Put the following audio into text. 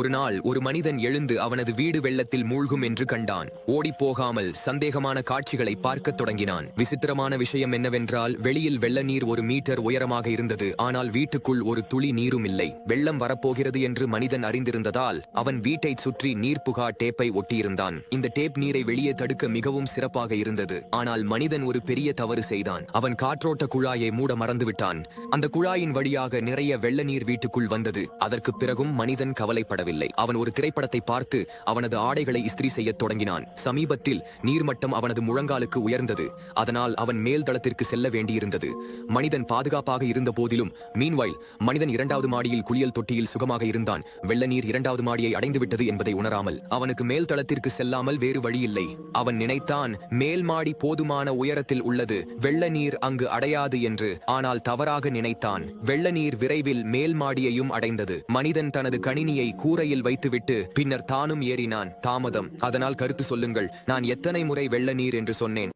ஒரு நாள் ஒரு மனிதன் எழுந்து அவனது வீடு வெள்ளத்தில் மூழ்கும் என்று கண்டான். ஓடிப் போகாமல் சந்தேகமான காட்சிகளை பார்க்கத் தொடங்கினான். விசித்திரமான விஷயம் என்னவென்றால் வெளியில் வெள்ள நீர் ஒரு மீட்டர் உயரமாக இருந்தது. ஆனால் வீட்டுக்குள் ஒரு துளி நீரும் இல்லை. வெள்ளம் வரப்போகிறது என்று மனிதன் அறிந்திருந்ததால் அவன் வீட்டை சுற்றி நீர் புகா டேப்பை ஒட்டியிருந்தான். இந்த டேப் நீரை வெளியே தடுக்க மிகவும் சிறப்பாக இருந்தது. ஆனால் மனிதன் ஒரு பெரிய தவறு செய்தான். அவன் காற்றோட்ட குழாயை மூட மறந்துவிட்டான். அந்த குழாயின் வழியாக நிறைய வெள்ள நீர் வீட்டுக்குள் வந்தது. அதற்கு பிறகும் மனிதன் கவலைப்படவில்லை. அவன் ஒரு திரைப்படத்தை பார்த்து அவனது ஆடைகளை இஸ்திரி செய்யத் தொடங்கினான். சமீபத்தில் நீர்மட்டம் அவனது முழங்காலுக்கு உயர்ந்தது. அதனால் அவன் மேல் தளத்திற்கு செல்ல வேண்டியிருந்தது. மனிதன் பாதுகாப்பாக இருந்த போதிலும் மீன்வாயில் மனிதன் இரண்டாவது மாடியில் குளியல் தொட்டியில் சுகமாக இருந்தான். வெள்ள நீர் இரண்டாவது மாடியை அடைந்துவிட்டது என்பதை உணராமல் அவனுக்கு மேல் தளத்திற்கு செல்லாமல் வேறு வழியில்லை. அவன் நினைத்தான் மேல் மாடி போதுமான உயரத்தில் உள்ளது. வெள்ள நீர் அங்கு அடையாது என்று. ஆனால் தவறாக நினைத்தான். வெள்ள நீர் விரைவில் மேல் மாடியையும் அடைந்தது. மனிதன் தனது கணினியை கூ கூரையில் வைத்துவிட்டு பின்னர் தானும் ஏறினான். தாமதம். அதனால் கருத்து சொல்லுங்கள் நான் எத்தனை முறை வெள்ள நீர் என்று சொன்னேன்.